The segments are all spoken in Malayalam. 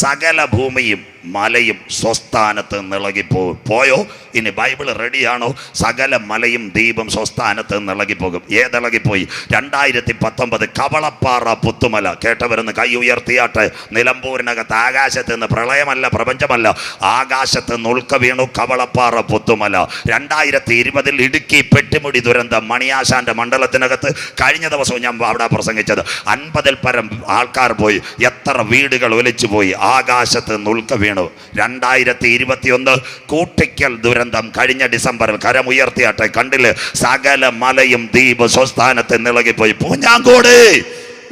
സകല ഭൂമിയും മലയും സ്വസ്ഥാനത്ത് നിളകിപ്പോകും പോയോ? ഇനി ബൈബിൾ റെഡിയാണോ? സകല മലയും ദീപം സ്വസ്ഥാനത്ത് നിളകിപ്പോകും. ഏതിളകിപ്പോയി? രണ്ടായിരത്തി പത്തൊമ്പത് കവളപ്പാറ പുത്തുമല. കേട്ടവരെന്ന് കൈ ഉയർത്തിയാട്ടെ. നിലമ്പൂരിനകത്ത് ആകാശത്ത് നിന്ന് പ്രളയമല്ല പ്രപഞ്ചമല്ല. ആകാശത്ത് നിന്ന് ഉൾക്ക വീണു കവളപ്പാറ പുത്തുമല. രണ്ടായിരത്തി ഇരുപതിൽ ഇടുക്കി പെട്ടിമുടി ദുരന്തം മണിയാശാന്റെ മണ്ഡലത്തിനകത്ത്. കഴിഞ്ഞ ദിവസവും ഞാൻ അവിടെ പ്രസംഗിച്ചത്. അൻപതിൽ പരം ആൾക്കാർ പോയി. എത്ര വീടുകൾ ഒലിച്ചു പോയി ആകാശത്ത് നിന്ന് ഉൾക്ക വീണു. രണ്ടായിരത്തി ഇരുപത്തിയൊന്ന് കൂട്ടിക്കൽ ദുരന്തം കഴിഞ്ഞ ഡിസംബറിൽ കരമുയർത്തിയാട്ടെ. കണ്ടിൽ സകല മലയും ദ്വീപ് സ്വസ്ഥാനത്ത് നിളകിപ്പോയി. പൂഞ്ഞാങ്കോട്!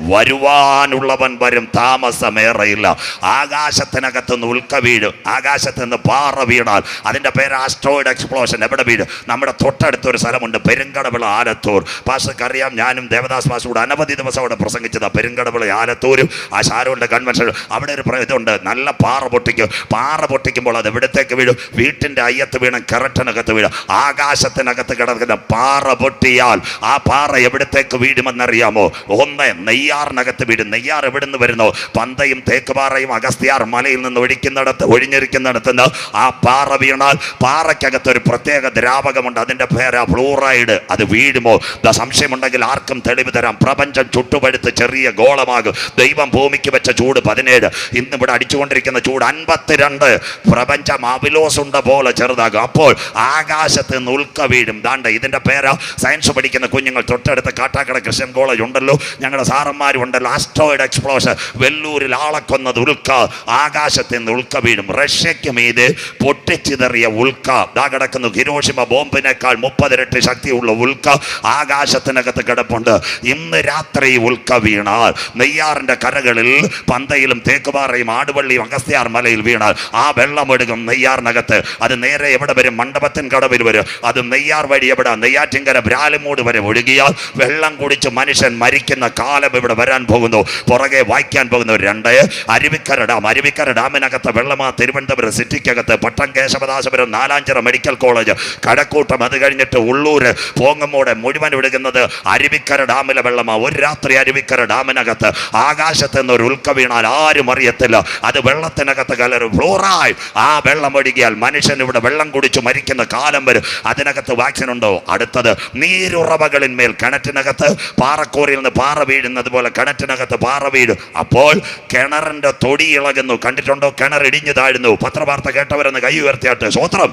വരുവാനുള്ളവൻ വരും താമസമേറെയില്ല. ആകാശത്തിനകത്ത് നിന്ന് ഉൽക്ക വീഴും. ആകാശത്ത് നിന്ന് പാറ വീണാൽ അതിന്റെ പേര് ആസ്ട്രോയിഡ് എക്സ്പ്ലോഷൻ എവിടെ വീഴും നമ്മുടെ തൊട്ടടുത്തൊരു സ്ഥലമുണ്ട്. പെരുങ്കടവിള ആലത്തൂർ. പാഷക്കറിയാം ഞാനും ദേവദാസ് പാസ് കൂടെ അനവധി ദിവസം അവിടെ പ്രസംഗിച്ചതാണ് പെരുങ്കടവിള ആലത്തൂരും ആ ഷാരോന്റെ കൺവെൻഷൻ അവിടെ ഒരു ഇതുണ്ട്. നല്ല പാറ പൊട്ടിക്കും. പാറ പൊട്ടിക്കുമ്പോൾ അത് എവിടത്തേക്ക് വീഴും? വീട്ടിന്റെ അയ്യത്ത് വീണം കിററ്റിനകത്ത് വീഴും. ആകാശത്തിനകത്ത് കിടക്കുന്ന പാറ പൊട്ടിയാൽ ആ പാറ എവിടത്തേക്ക് വീഴുമെന്നറിയാമോ? ഒന്ന് നെയ്യാറിനകത്ത് വീഴും നെയ്യാർ എവിടെ നിന്ന് വരുന്നു? പന്തയും തേക്കുപാറയും അഗസ്ത്യാർ മലയിൽ നിന്ന് ഒഴിക്കുന്നിടത്ത് ഒഴിഞ്ഞിരിക്കുന്നിടത്ത് നിന്ന് ആ പാറ വീണാൽ പാറയ്ക്കകത്ത് ഒരു പ്രത്യേക ദ്രാവകമുണ്ട്. അതിന്റെ പേരാ ഫ്ലൂറൈഡ്. അത് വീഴുമോ? സംശയമുണ്ടെങ്കിൽ ആർക്കും തെളിവ് തരാം. പ്രപഞ്ചം ചുട്ടുപഴുത്ത് ചെറിയ ഗോളമാകും. ദൈവം ഭൂമിക്ക് വെച്ച ചൂട് പതിനേഴ്. ഇന്ന് ഇവിടെ അടിച്ചുകൊണ്ടിരിക്കുന്ന ചൂട് അൻപത്തിരണ്ട്. പ്രപഞ്ചം അവിലോസുണ്ട പോലെ ചെറുതാകും. അപ്പോൾ ആകാശത്ത് നിന്ന് ഉൽക്ക വീഴും. ദാണ്ട ഇതിന്റെ പേരാ സയൻസ് പഠിക്കുന്ന കുഞ്ഞുങ്ങൾ തൊട്ടടുത്ത കാട്ടാക്കട ക്രിസ്ത്യൻ കോളേജ് ഉണ്ടല്ലോ. ഞങ്ങളുടെ സാറന്മാരും ഉണ്ടല്ലോ ആസ്ട്രോയിഡ് എക്സ്പ്ലോഷൻ വെല്ലൂരിൽ ആളെ കൊന്നത് ഉൽക്ക ആകാശത്ത് നിന്ന് ഉൽക്ക വീഴും. റഷ്യയ്ക്ക് മീത് പൊട്ടിച്ചിതറിയ ഉൽക്ക. ദാ കിടക്കുന്നു ഹിരോഷിമ ബോംബിനേക്കാൾ മുപ്പതിരട്ടി ശക്തിയുള്ള ഉൽക്ക ആകാശത്തിനകത്ത് കിടപ്പുണ്ട്. ഇന്ന് രാത്രി ഉൽക്ക വീണാൽ നെയ്യാറിന്റെ കരകളിൽ പന്തയിലും തേക്കുപാറയും ആടുവള്ളിയും അഗസ്ത്യാർ മലയിൽ വീണാൽ ആ വെള്ളം ഒഴുകും നെയ്യാറിനകത്ത്. അത് നേരെ എവിടെ വരും? മണ്ഡപത്തിൻ കടവിൽ വരും. അത് നെയ്യാർ വഴി എവിടെ? നെയ്യാറ്റിങ്കര ബ്രാലിമൂട് വരെ ഒഴുകിയാൽ വെള്ളം കുടിച്ച് മനുഷ്യൻ മരിക്കുന്ന കാലം ഇവിടെ വരാൻ പോകുന്നു. പുറകെ വായിക്കാൻ പോകുന്നു രണ്ട്. അരുവിക്കര ഡാം. അരുവിക്കര ഡാമിനകത്ത് വെള്ളമാ തിരുവനന്തപുരം സിറ്റിക്കകത്ത് പട്ടം കേശവദാസപുരം നാലാഞ്ചിറ മെഡിക്കൽ കോളേജ്. കടക്കൂട്ടം അത് കഴിഞ്ഞിട്ട് ഉള്ളൂർ പോങ്ങമ്മൂടെ മുഴുവൻ വിടുകുന്നത് അരുവിക്കര ഡാമിലെ വെള്ളമാ. ഒരു രാത്രി അരുവിക്കര ഡാമിനകത്ത് ആകാശത്ത് നിന്ന് ഒരു ഉൽക്ക വീണാൽ ആരും അറിയത്തില്ല. അത് വെള്ളത്തിനകത്ത് കലരും ഫ്ലോറായി. ആ വെള്ളം ഒഴുകിയാൽ മനുഷ്യൻ ഇവിടെ വെള്ളം കുടിച്ചു മരിക്കുന്ന കാലം വരും. അതിനകത്ത് വാക്സിൻ ഉണ്ടോ? അടുത്തത് നീരുറവകളിന്മേൽ കിണറ്റിനകത്ത് പാറക്കോറിൽ നിന്ന് പാറ വീഴുന്നത് പോലെ കിണറ്റിനകത്ത് പാറ വീഴും അപ്പോൾ കിണറിന്റെ തൊടി ഇളകുന്നു. കണ്ടിട്ടുണ്ടോ? കിണർ ഇടിഞ്ഞു താഴുന്നു. പത്രവാർത്ത കേട്ടവരെന്ന് കൈ ഉയർത്തിയാട്ട്. സ്വത്രം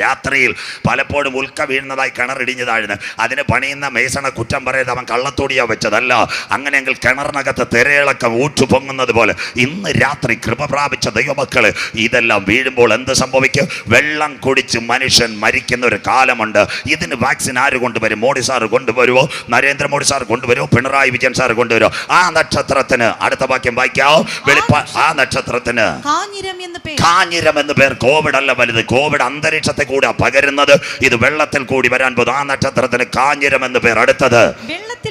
രാത്രിയിൽ പലപ്പോഴും ഉൽക്ക വീഴുന്നതായി കിണറിടിഞ്ഞു താഴ്ന്ന്. അതിന് പണിയുന്ന മേസണ കുറ്റം പറയുന്നത് അവൻ കള്ളത്തോടിയാ വെച്ചതല്ല. അങ്ങനെയെങ്കിൽ കിണറിനകത്ത് തിരയിളക്കം ഊറ്റു പൊങ്ങുന്നത് പോലെ ഇന്ന് രാത്രി കൃപ പ്രാപിച്ച ദൈവമക്കൾ ഇതെല്ലാം വീഴുമ്പോൾ എന്ത് സംഭവിക്കും? വെള്ളം കുടിച്ച് മനുഷ്യൻ മരിക്കുന്ന ഒരു കാലമുണ്ട്. ഇതിന് വാക്സിൻ ആര് കൊണ്ടുവരും? മോഡി സാർ കൊണ്ടുവരുമോ നരേന്ദ്രമോദി സാർ കൊണ്ടുവരുമോ പിണറായി വിജയൻ സാർ കൊണ്ടുവരുമോ ആ നക്ഷത്രത്തിന് അടുത്ത വാക്യം വായിക്കാവോ? വെളിപ്പ ആ നക്ഷത്രത്തിന് കാഞ്ഞിരം എന്ന് പേർ കോവിഡ് അല്ല വലുത്. കോവിഡ് അന്തരീക്ഷത്തെ കൂടെ പകരുന്നത്. ഇത് വെള്ളത്തിൽ കൂടി വരാൻ പോകുന്നു. ആ നക്ഷത്രത്തിന് കാഞ്ഞിരം എന്ന് പേർ അടുത്തത്. വെള്ളത്തിൽ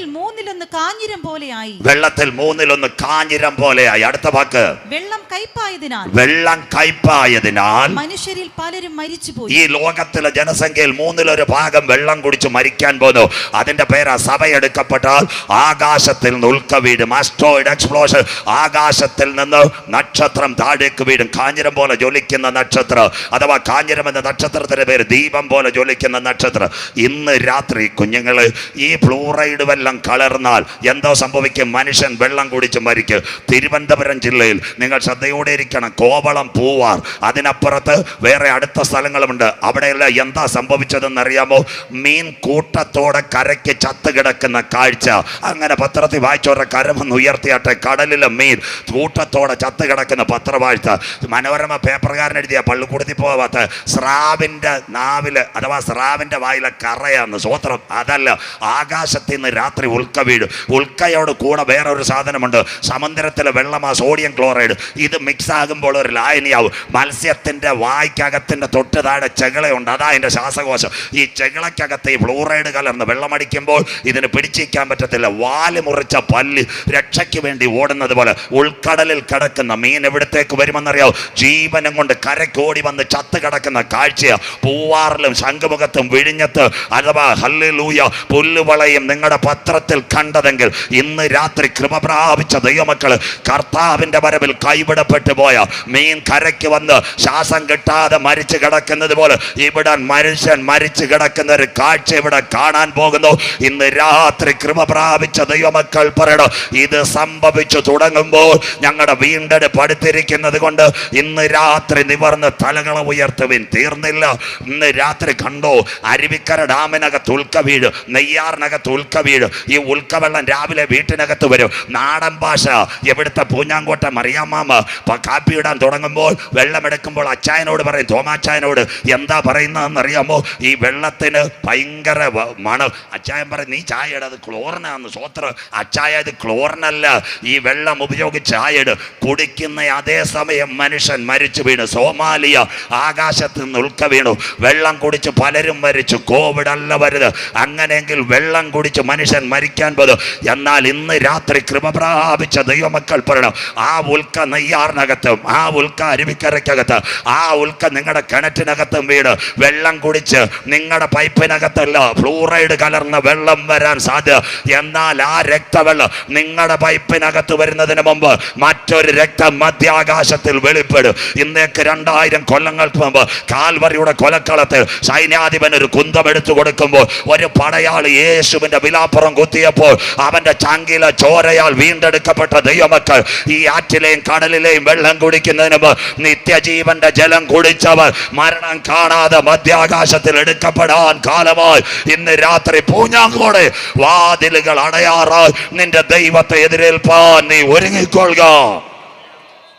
മൂന്നിലൊന്ന് കാഞ്ഞിരം പോലെയായി. വെള്ളത്തിൽ മൂന്നിലൊന്ന് കാഞ്ഞിരം പോലെയായി. അടുത്ത വാക്ക്. വെള്ളം കയ്പായതിനാൽ. വെള്ളം കയ്പായതിനാൽ മനുഷ്യരിൽ പലരും മരിച്ചുപോയി. ഈ ലോകത്തിലെ ജനസംഖ്യയിൽ മൂന്നിലൊരു ഭാഗം വെള്ളം കുടിച്ച് മരിക്കാൻ പോന്നു. അതിന്റെ പേരാ സഭയെടുക്കപ്പെട്ടാൽ ആകാശത്തിൽ നിന്ന് ഉൽക്ക വീടും ആസ്ട്രോയിഡ് എക്സ്പ്ലോഷൻ ആകാശത്തിൽ നിന്ന് നക്ഷത്രം താഴേക്ക് വീടും കാഞ്ഞിരം പോലെ ജ്വലിക്കുന്ന നക്ഷത്രം. അഥവാ കാഞ്ഞിരം എന്ന നക്ഷത്രത്തിന്റെ പേര് ദീപം പോലെ ജ്വലിക്കുന്ന നക്ഷത്രം. ഇന്ന് രാത്രി കുഞ്ഞുങ്ങൾ ഈ ഫ്ലൂറൈഡ് വെള്ളം കലർന്നാൽ എന്തോ സംഭവിക്കും. മനുഷ്യൻ വെള്ളം കുടിച്ച് മരിക്കും. തിരുവനന്തപുരം ജില്ലയിൽ നിങ്ങൾ ശ്രദ്ധയോടെ ഇരിക്കണം. കോവളം പൂവാർ. അതിനപ്പുറത്ത് വേറെ അടുത്ത സ്ഥലങ്ങളുമുണ്ട്. അവിടെയെല്ലാം എന്താ സംഭവിച്ചതെന്ന് അറിയാമോ മീൻ കൂട്ടത്തോടെ കരയ്ക്ക് ചത്ത് കിടക്കുന്ന കാഴ്ച. അങ്ങനെ പത്രത്തിൽ വായിച്ചവരുടെ കരമൊന്ന് ഉയർത്തിയാട്ടെ. കടലിലെ മീൻ കൂട്ടത്തോടെ ചത്ത് കിടക്കുന്ന പത്രവാഴ്ച. മനോരമ പേപ്പർകാരൻ എഴുതിയ പള്ളിക്കൂടത്തിൽ പോവാത്ത സ്രാവിന്റെ നാവിൽ അഥവാ സ്രാവിന്റെ വായിലെ കറയാന്ന് സ്വോത്രം അതല്ല ആകാശത്തിൽ നിന്ന് രാത്രി ഉൽക്ക വീഴും ഉൽക്കയോട് കൂടെ വേറെ ഒരു സാധനമുണ്ട്. സമുദ്രത്തിലെ വെള്ളമാ സോഡിയം ക്ലോറൈഡ് ഇത് മിക്സ് ആകുമ്പോൾ ഒരു ലായനിയാവും. മത്സ്യത്തിന്റെ വായ്ക്കകത്തിന്റെ തൊട്ട് താഴെ ചെകിളയുണ്ട്. അതാ അതിന്റെ ശ്വാസകോശം. ഈ ചെകിളയ്ക്കകത്ത് ഈ ഫ്ലൂറൈഡ് കലർന്ന് വെള്ളമടിക്കുമ്പോൾ ഇതിന് പിടിച്ചിരിക്കാൻ പറ്റത്തില്ല. വാൽ മുറിച്ച പല്ല് രക്ഷയ്ക്ക് വേണ്ടി ഓടുന്നത് പോലെ ഉൾക്കടലിൽ കിടക്കുന്ന മീൻ എവിടത്തേക്ക് വരുമെന്നറിയാവോ? ജീവനം കൊണ്ട് കരക്കോടി വന്ന് ചത്ത് കിടക്കുന്ന കാഴ്ചയാണ് പൂവാറിലും ശംഖുമുഖത്തും വിഴിഞ്ഞത്ത് അഥവാ ഹല്ലേലൂയ പുല്ലുവളയും നിങ്ങളുടെ പത്രത്തിൽ കണ്ടത് വരുന്നതെങ്കിൽ ഇന്ന് രാത്രി കൃപ പ്രാപിച്ച ദൈവമക്കൾ കർത്താവിന്റെ വരവിൽ കൈവിടപ്പെട്ടു പോയ മീൻ കരയ്ക്ക് വന്ന് ശ്വാസം കിട്ടാതെ മരിച്ചു കിടക്കുന്നത് പോലെ ഇവിടെ മനുഷ്യൻ മരിച്ചു കിടക്കുന്ന ഒരു കാഴ്ച ഇവിടെ കാണാൻ പോകുന്നു. ഇന്ന് രാത്രി കൃപ പ്രാപിച്ച ദൈവമക്കൾ പറയണം ഇത് സംഭവിച്ചു തുടങ്ങുമ്പോൾ ഞങ്ങളുടെ വീണ്ടെടുപ്പ് അടുത്തിരിക്കുന്നത് കൊണ്ട് ഇന്ന് രാത്രി നിവർന്ന് തലകള ഉയർത്തുവിൻ. തീർന്നില്ല. ഇന്ന് രാത്രി കണ്ടോ അരുവിക്കര ഡാമിനകത്ത് ഉൽക്ക വീഴ് നെയ്യാറിനകത്ത് ഉൽക്ക വീഴ് ഈ ഉൽക്ക വെള്ളം രാവിലെ വീട്ടിനകത്ത് വരും. നാടൻ ഭാഷ. എവിടുത്തെ പൂഞ്ഞാങ്കോട്ട മറിയാമാമ പ- കാപ്പി ഇടാൻ തുടങ്ങുമ്പോൾ വെള്ളമെടുക്കുമ്പോൾ അച്ചായനോട് പറയും തോമാച്ചായനോട് എന്താ പറയുന്നതെന്ന് അറിയാമോ? ഈ വെള്ളത്തിന് ഭയങ്കര മണ. അച്ചായൻ പറയും നീ ചായ ഇടത് ക്ലോറിനാന്ന് സോത്ര. അച്ചായ ഇത് ക്ലോറിനല്ല. ഈ വെള്ളം ഉപയോഗിച്ച് ചായ ഇട്. കുടിക്കുന്ന അതേ സമയം മനുഷ്യൻ മരിച്ചു വീണു. സോമാലിയ ആകാശത്ത് നിന്ന് ഉൾക്ക വീണു. വെള്ളം കുടിച്ച് പലരും മരിച്ചു. കോവിഡ് അല്ല വരുത് അങ്ങനെയെങ്കിൽ വെള്ളം കുടിച്ച് മനുഷ്യൻ മരിക്കാൻ പോലും എന്നാൽ ഇന്ന് രാത്രി കൃപ പ്രാപിച്ച ദൈവമക്കൾ പറയണം ആ ഉൽക്ക നെയ്യാറിനകത്തും ആ ഉൽക്ക അരുവിക്കരയ്ക്കകത്ത് ആ ഉൽക്ക നിങ്ങളുടെ കിണറ്റിനകത്തും വീട് വെള്ളം കുടിച്ച് നിങ്ങളുടെ പൈപ്പിനകത്തല്ല ഫ്ലൂറൈഡ് കലർന്ന വെള്ളം വരാൻ സാധ്യത. എന്നാൽ ആ രക്തവെള്ളം നിങ്ങളുടെ പൈപ്പിനകത്ത് വരുന്നതിന് മുമ്പ് മറ്റൊരു രക്തം മധ്യാകാശത്തിൽ വെളിപ്പെടും. ഇന്നേക്ക് രണ്ടായിരം കൊല്ലങ്ങൾക്ക് മുമ്പ് കാൽവറിയുടെ കൊലക്കളത്തിൽ സൈന്യാധിപൻ ഒരു കുന്തം എടുത്തു കൊടുക്കുമ്പോൾ ഒരു പടയാളി യേശുവിന്റെ വിലാപ്പുറം കുത്തിയപ്പോൾ അവന്റെ ചാങ്കില ചോരയാൽ വീണ്ടെടുക്കപ്പെട്ട ദൈവമക്കൾ ഈ ആറ്റിലെയും കടലിലെയും വെള്ളം കുടിക്കുന്നതിന് മുമ്പ് നിത്യജീവന്റെ ജലം കുടിച്ചവർ മരണം കാണാതെ മധ്യാകാശത്തിൽ എടുക്കപ്പെടാൻ കാലമായി. ഇന്ന് രാത്രി പൂഞ്ഞാങ്കോടെ വാതിലുകൾ അടയാറായി. നിന്റെ ദൈവത്തെ എതിരേൽപ്പാൻ നീ ഒരുങ്ങിക്കൊള്ളുക.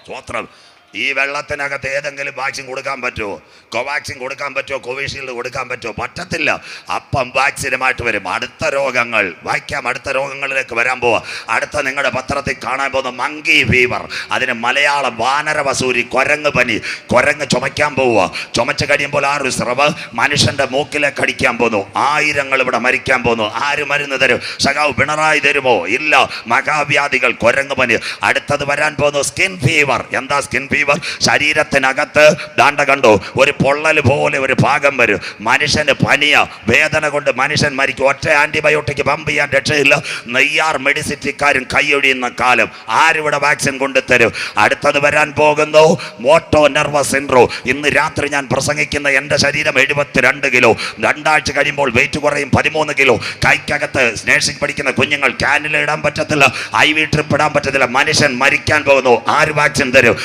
സ്വത്രം ഈ വെള്ളത്തിനകത്ത് ഏതെങ്കിലും വാക്സിൻ കൊടുക്കാൻ പറ്റുമോ? കോവാക്സിൻ കൊടുക്കാൻ പറ്റുമോ? കോവിഷീൽഡ് കൊടുക്കാൻ പറ്റുമോ? പറ്റത്തില്ല. അപ്പം വാക്സിനുമായിട്ട് വരും. അടുത്ത രോഗങ്ങൾ. വായിക്കാം. അടുത്ത രോഗങ്ങളിലേക്ക് വരാൻ പോവാ. അടുത്ത നിങ്ങളുടെ പത്രത്തിൽ കാണാൻ പോകുന്ന മങ്കി ഫീവർ അതിന് മലയാളം വാനര വസൂരി കുരങ്ങ് പനി. കുരങ്ങ് ചുമയ്ക്കാൻ പോവുക ചുമച്ച് കഴിയുമ്പോൾ ആ ഒരു സ്രവ് മനുഷ്യന്റെ മൂക്കിലേക്ക് അടിക്കാൻ പോകുന്നു ആയിരങ്ങൾ ഇവിടെ മരിക്കാൻ പോകുന്നു ആര് മരുന്ന് തരും? സഖാവ് പിണറായി തരുമോ? ഇല്ല. മഹാവ്യാധികൾ കുരങ്ങ് പനി. അടുത്തത് വരാൻ പോകുന്നു സ്കിൻ ഫീവർ എന്താ സ്കിൻ ഫീവർ ശരീരത്തിനകത്ത് ദാണ്ട കണ്ടോ? ഒരു പൊള്ളൽ പോലെ ഒരു ഭാഗം വരും. മനുഷ്യന് പനിയ. വേദന കൊണ്ട് മനുഷ്യൻ മരിക്കും. ഒറ്റ ആന്റിബയോട്ടിക് പമ്പ് ചെയ്യാൻ രക്ഷയില്ല. നെയ്യാർ മെഡിസിറ്റിക്കാരും കൈയൊഴിയുന്ന കാലം. ആരിവിടെ വാക്സിൻ കൊണ്ടുതരും അടുത്തത് വരാൻ പോകുന്നു മോട്ടോ നെർവസ് സിൻഡ്രോ. ഇന്ന് രാത്രി ഞാൻ പ്രസംഗിക്കുന്ന എന്റെ ശരീരം എഴുപത്തിരണ്ട് കിലോ. രണ്ടാഴ്ച കഴിയുമ്പോൾ വെയിറ്റ് കുറയും പതിമൂന്ന് കിലോ. കൈക്കകത്ത് നേഴ്സിംഗ് പഠിക്കുന്ന കുഞ്ഞുങ്ങൾ ക്യാനിൽ ഇടാൻ പറ്റത്തില്ല. ഐ വി ട്രിപ്പ് ഇടാൻ പറ്റത്തില്ല. മനുഷ്യൻ മരിക്കാൻ പോകുന്നു. ആര് വാക്സിൻ തരും?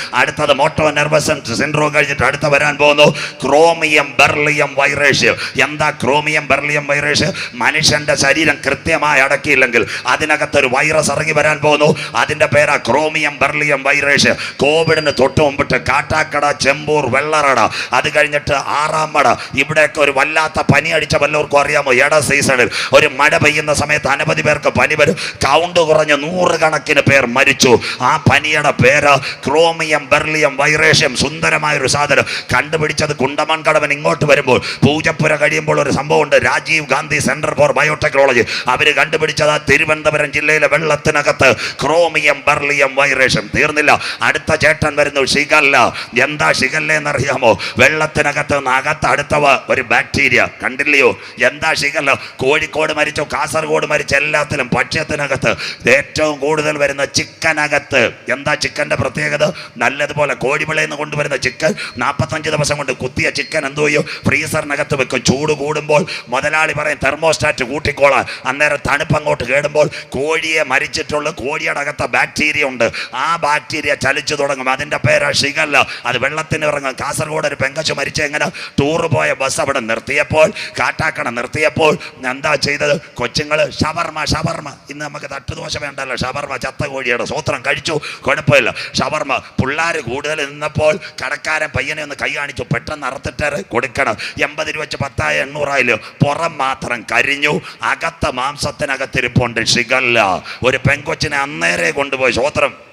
അടുത്തത് മോട്ടോ നെർവസ് സിൻഡ്രോം കഴിഞ്ഞിട്ട് അടുത്ത വരാൻ പോകുന്നു. ക്രോമിയം ബെർലിയം വൈറേഷ്യം എന്താ ക്രോമിയം ബെർലിയം വൈറേഷ്യ മനുഷ്യന്റെ ശരീരം കൃത്യമായി അടക്കിയില്ലെങ്കിൽ അതിനകത്തൊരു വൈറസ് ഇറങ്ങി വരാൻ പോകുന്നു. അതിന്റെ പേരാ ക്രോമിയം ബെർലിയം വൈറേഷ്യ കോവിഡിന് തൊട്ട് മുമ്പിട്ട് കാട്ടാക്കട ചെമ്പൂർ വെള്ളറട. അത് കഴിഞ്ഞിട്ട് ആറാം മട. ഇവിടെയൊക്കെ ഒരു വല്ലാത്ത പനി അടിച്ച വല്ലവർക്കും അറിയാമോ? എട സീസണിൽ. ഒരു മഴ പെയ്യുന്ന സമയത്ത് അനവധി പേർക്ക് പനി വരും. കൗണ്ട് കുറഞ്ഞ നൂറുകണക്കിന് പേർ മരിച്ചു. ആ പനിയുടെ പേര് ക്രോമിയം ബെർലിയം വൈറേഷ്യം സുന്ദരമായ ഒരു സാധനം. കണ്ടുപിടിച്ചത് കുണ്ടമൺ കടവൻ ഇങ്ങോട്ട് വരുമ്പോൾ പൂജപ്പുര കഴിയുമ്പോൾ ഒരു സംഭവമുണ്ട്. Rajiv Gandhi centre for biotechnology. അവർ കണ്ടുപിടിച്ചത് ആ തിരുവനന്തപുരം ജില്ലയിലെ വെള്ളത്തിനകത്ത് ക്രോമിയം ബർലിയം വൈറേഷ്യം തീർന്നില്ല. അടുത്ത ചേട്ടൻ വരുന്നു ഷിഗല്ല എന്താ ഷിഗല്ല എന്നറിയാമോ വെള്ളത്തിനകത്ത് അകത്ത് അടുത്തവ ഒരു ബാക്ടീരിയ. കണ്ടില്ലയോ? എന്താ ഷിഗല്ല കോഴിക്കോട് മരിച്ചോ? കാസർഗോഡ് മരിച്ച? എല്ലാത്തിലും ഭക്ഷ്യത്തിനകത്ത് ഏറ്റവും കൂടുതൽ വരുന്ന ചിക്കനകത്ത്. എന്താ ചിക്കന്റെ പ്രത്യേകത? നല്ലതുപോലെ കോഴിവിളയിൽ നിന്ന് കൊണ്ടുവരുന്ന ചിക്കൻ നാൽപ്പത്തഞ്ച് ദിവസം കൊണ്ട് കുത്തിയ ചിക്കൻ എന്തോ ചെയ്യും? ഫ്രീസറിനകത്ത് വെക്കും. ചൂട് കൂടുമ്പോൾ മുതലാളി പറയും തെർമോസ്റ്റാറ്റ് കൂട്ടിക്കോളാം. അന്നേരം തണുപ്പ് അങ്ങോട്ട് കേടുമ്പോൾ കോഴിയെ മരിച്ചിട്ടുള്ള കോഴിയുടെ അകത്ത ബാക്ടീരിയ ഉണ്ട്. ആ ബാക്ടീരിയ ചലിച്ചു തുടങ്ങും. അതിന്റെ പേര് ഷിഗല്ല. അത് വെള്ളത്തിന് ഇറങ്ങും. കാസർഗോഡ് ഒരു പെങ്കച്ച് മരിച്ച എങ്ങനെ ടൂറ് പോയ ബസ് അവിടെ നിർത്തിയപ്പോൾ കാട്ടാക്കണ നിർത്തിയപ്പോൾ എന്താ ചെയ്തത്? കൊച്ചുങ്ങൾ ഷവർമ ഷവർമ. ഇന്ന് നമുക്ക് തട്ടുദോശ വേണ്ടല്ലോ. ഷവർമ ചത്ത കോഴിയുടെ സൂത്രം കഴിച്ചു. കുഴപ്പമില്ല. ഷവർമ. പിള്ളേർ കൂടുതൽ നിന്നപ്പോൾ കടക്കാരൻ പയ്യനെ ഒന്ന് കൈ കാണിച്ചു പെട്ടെന്ന് അറുത്തിട്ട് കൊടുക്കണം. എൺപത് രൂപ വെച്ച് പത്തായ എണ്ണൂറായില്ലോ? പുറം മാത്രം കരിഞ്ഞു. അകത്ത മാംസത്തിനകത്തിരിപ്പുണ്ട് ഷിഗല്ല. ഒരു പെങ്കൊച്ചിനെ അന്നേരെ കൊണ്ടുപോയി. സ്വോത്രം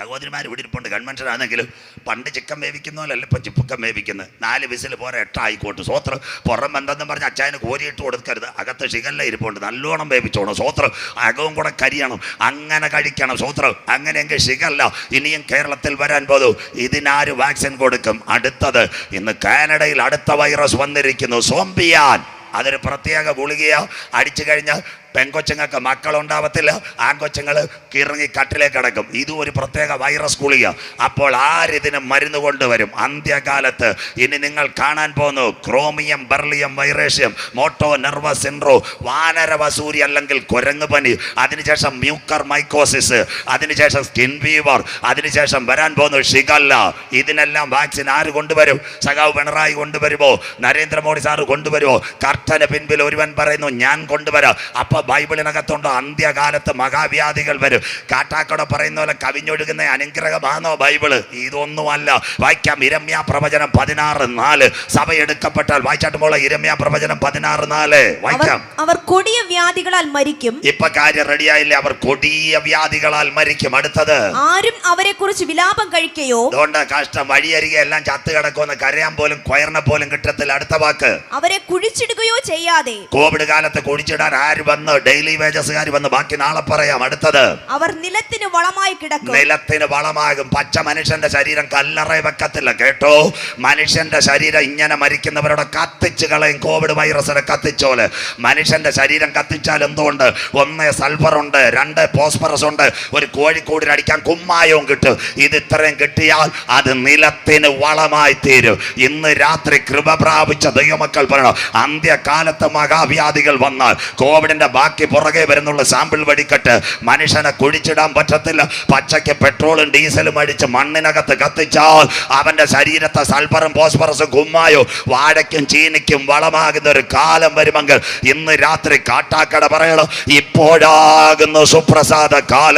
സഹോദരിമാർ ഇവിടെ ഇരിപ്പുണ്ട്. കൺവെൻഷനാണെങ്കിലും പണ്ട് ചിക്കൻ വേവിക്കുന്ന പോലല്ല ഇപ്പം ചിപ്പുക്കൻ വേവിക്കുന്നത് നാല് വിസിൽ പോരെ എട്ടായിക്കോട്ട്. സ്വോത്രം പുറം എന്തെന്ന് പറഞ്ഞ് അച്ചായന് കോരിയിട്ട് കൊടുക്കരുത്. അകത്ത് ഷികല്ല ഇരിപ്പുണ്ട്. നല്ലോണം വേവിച്ചോണം. സ്വോത്രം അകവും കൂടെ കരിയണം. അങ്ങനെ കഴിക്കണം സ്വോത്രം അങ്ങനെയെങ്കിൽ ഷികല്ല ഇനിയും കേരളത്തിൽ വരാൻ പോകും ഇതിനാര് വാക്സിൻ കൊടുക്കും? അടുത്തത് ഇന്ന് കാനഡയിൽ അടുത്ത വൈറസ് വന്നിരിക്കുന്നു. സോംബിയാൻ. അതൊരു പ്രത്യേക ഗുളികയോ. അടിച്ചു കഴിഞ്ഞാൽ പെൺകൊച്ചുങ്ങൾക്ക് മക്കളുണ്ടാവത്തില്ല ആൺകൊച്ചുങ്ങൾ കിറങ്ങി കട്ടിലേക്ക് കിടക്കും ഇതും ഒരു പ്രത്യേക വൈറസ് ഗുളിക. അപ്പോൾ ആരിതിന് മരുന്ന് കൊണ്ടുവരും? അന്ത്യകാലത്ത്. ഇനി നിങ്ങൾ കാണാൻ പോകുന്നു ക്രോമിയം ബെർലിയം വൈറേഷ്യം മോട്ടോ നെർവസ് സിൻഡ്രോ വാനരവസൂരി അല്ലെങ്കിൽ കുരങ്ങ് പനി അതിനുശേഷം മ്യൂക്കർ മൈക്കോസിസ് അതിനുശേഷം സ്കിൻ ഫീവർ അതിനുശേഷം വരാൻ പോകുന്നു ഷിഗല്ല. ഇതിനെല്ലാം വാക്സിൻ ആര് കൊണ്ടുവരും? സഖാവ് പിണറായി കൊണ്ടുവരുമോ? നരേന്ദ്രമോദി സാറ് കൊണ്ടുവരുമോ? കർട്ടന് പിൻപിൽ ഒരുവൻ പറയുന്നു ഞാൻ കൊണ്ടുവരാം. അപ്പൊ ബൈബിളിനകത്തുണ്ടോ. അന്ത്യകാലത്ത് മഹാവ്യാധികൾ വരും. കാട്ടാക്കട പറയുന്ന പോലെ കവിഞ്ഞൊഴുകുന്ന അനുഗ്രഹമാണോ ബൈബിൾ? ഇതൊന്നുമല്ല. വായിക്കാം. ഇരമ്യ പ്രവചനം പതിനാറ് നാല്. സഭ എടുക്കപ്പെട്ടാൽ വായിച്ചാട്ട് മോളെ ഇരമ്യ പ്രവചനം പതിനാറ് നാല്. വായിക്കാം. അവർ കൊടിയ വ്യാധികളാൽ മരിക്കും. ഇപ്പൊ കാര്യം റെഡിയായില്ലേ അവർ കൊടിയ വ്യാധികളാൽ മരിക്കും. അടുത്തത്. ആരും അവരെ കുറിച്ച് വിലാപം കഴിക്കയോ? അതുകൊണ്ട് കഷ്ടം. വഴിയരികെ എല്ലാം ചത്ത് കിടക്കുമെന്ന് കരയാൻ പോലും കൊയറിനെ പോലും കിട്ടത്തില്ല. അടുത്ത വാക്ക്. അവരെ കുഴിച്ചിടുകയോ ചെയ്യാതെ. കോവിഡ് കാലത്ത് കുഴിച്ചിടാൻ ആര് വന്ന്? ഡെയിലി വേജസുകാർ വന്ന് ബാക്കി നാളെ പറയാം. അടുത്തത്. അവർ നിലത്തിന് വളമായി കിടക്കും. നിലത്തിന് വളമാകും. പച്ച മനുഷ്യന്റെ ശരീരം കല്ലറ വെക്കത്തില്ല. കേട്ടോ? മനുഷ്യന്റെ ശരീരം ഇങ്ങനെ മരിക്കുന്നവരുടെ കത്തിച്ച് കളയും. കോവിഡ് വൈറസിനെ കത്തിച്ചോൽ. മനുഷ്യന്റെ ശരീരം കത്തിച്ചാൽ എന്തുകൊണ്ട്? ഒന്ന് സൾഫർ ഉണ്ട് രണ്ട് ഫോസ്ഫറസ് ഉണ്ട്. ഒരു കോഴിക്കൂടിന് അടിക്കാൻ കുമ്മായവും കിട്ടും. ഇത് ഇത്രയും കിട്ടിയാൽ അത് നിലത്തിന് വളമായി തീരും. ഇന്ന് രാത്രി കൃപ പ്രാപിച്ച ദൈവമക്കൾ പറയണം. അന്ത്യകാലത്ത് മഹാവ്യാധികൾ വന്നാൽ കോവിഡിന്റെ ബാക്കി പുറകെ വരുന്നുള്ള സാമ്പിൾ വടിക്കട്ട് മനുഷ്യനെ കുഴിച്ചിടാൻ പറ്റത്തില്ല. പച്ചയ്ക്ക് പെട്രോളും ഡീസലും അടിച്ച് മണ്ണിനകത്ത് കത്തിച്ചാൽ അവന്റെ ശരീരത്തെ സൾഫറും ഫോസ്ഫറസും കുമ്മായോ വാഴയ്ക്കും ചീനിക്കും വളമാകുന്ന ഒരു കാലം വരുമെങ്കിൽ ഇന്ന് രാത്രി കാട്ടാക്കട പറയണം ഇപ്പോഴാകുന്നു സുപ്രസാദ കാൽ